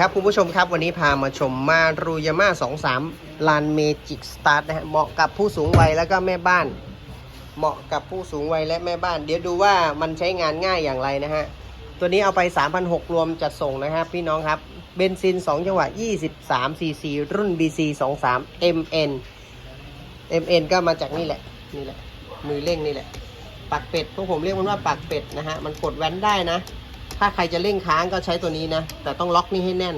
ครับคุณผู้ชมครับวันนี้พามาชมมารูยาม่า23ลานเมจิกสตาร์ทนะฮะเหมาะกับผู้สูงวัยแล้วก็แม่บ้าน เหมาะกับผู้สูงวัยและแม่บ้าน เดี๋ยวดูว่ามันใช้งานง่ายอย่างไรนะฮะ ตัวนี้เอาไป 3,600 รวมจัดส่งนะครับพี่น้องครับ เบนซิน 2 จังหวะ 23 cc รุ่น BC 23 MN MN ก็มาจากนี่แหละ นี่แหละ มือเร่งนี่แหละปักเป็ด พวกผมเรียกมันว่าปักเป็ดนะฮะ มันกดแว้นได้นะ ถ้าใครจะเร่งค้างก็ใช้ตัวนี้นะ แต่ต้องล็อกนี่ให้แน่น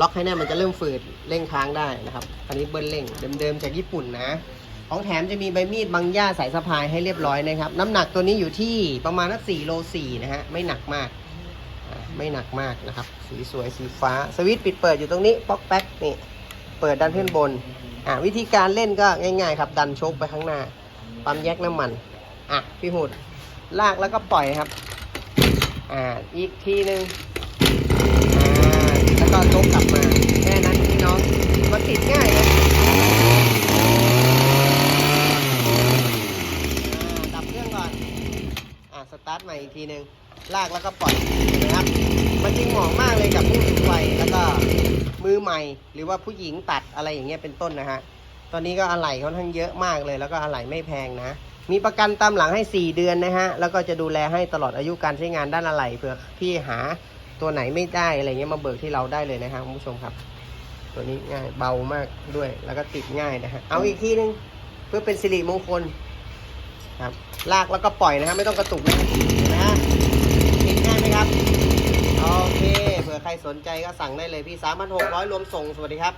ล็อกให้แน่นมันจะเริ่มฝืดเร่งค้างได้นะครับ อันนี้เบิ้ลเร่งเดิมๆจากญี่ปุ่นนะ ของแถมจะมีใบมีดบังหญ้าสายสะพายให้เรียบร้อยนะครับ น้ำหนักตัวนี้อยู่ที่ประมาณนัก4โล4นะฮะ ไม่หนักมาก ไม่หนักมากนะครับ สีสวยสีฟ้า สวิตช์ปิดเปิดอยู่ตรงนี้ ป๊อกแป๊กนี่ เปิดดันขึ้นบน อ่าวิธีการเล่นก็ง่าย ๆ ครับ ดันโชคไปข้างหน้า ปั๊มแยกน้ำมัน อะ พี่หุดลากแล้วก็ปล่อยครับ อ่าอีกทีหนึ่งอ่าแล้วก็โชกกลับมาแค่นั้นพี่น้องมันติดง่ายนะอ่าดับเครื่องก่อนอ่าสตาร์ทใหม่อีกทีหนึ่งลากแล้วก็ปล่อยนะครับ มันจริงเหมาะมากเลยกับผู้สูงวัยแล้วก็มือใหม่ หรือว่าผู้หญิงตัดอะไรอย่างเงี้ยเป็นต้นนะฮะตอนนี้ก็อะไหล่ค่อนข้างเยอะมากเลย แล้วก็อะไหล่ไม่แพงนะ มีประกันตามหลังให้ 4 เดือนนะฮะ แล้วก็จะดูแลให้ตลอดอายุการใช้งานด้านอะไหล่เผื่อพี่หาตัวไหนไม่ได้อะไรเงี้ยมาเบิกที่เราได้เลยนะฮะคุณผู้ชมครับ ตัวนี้ง่ายเบามากด้วย แล้วก็ติดง่ายนะฮะ เอาอีกทีนึงเพื่อเป็นสิริมงคลครับ ลากแล้วก็ปล่อยนะฮะไม่ต้องกระตุกนะนไหมฮะติดง่ายไหมครับ โอเค เผื่อใครสนใจก็สั่งได้เลยพี่3,600รวมส่ง สวัสดีครับ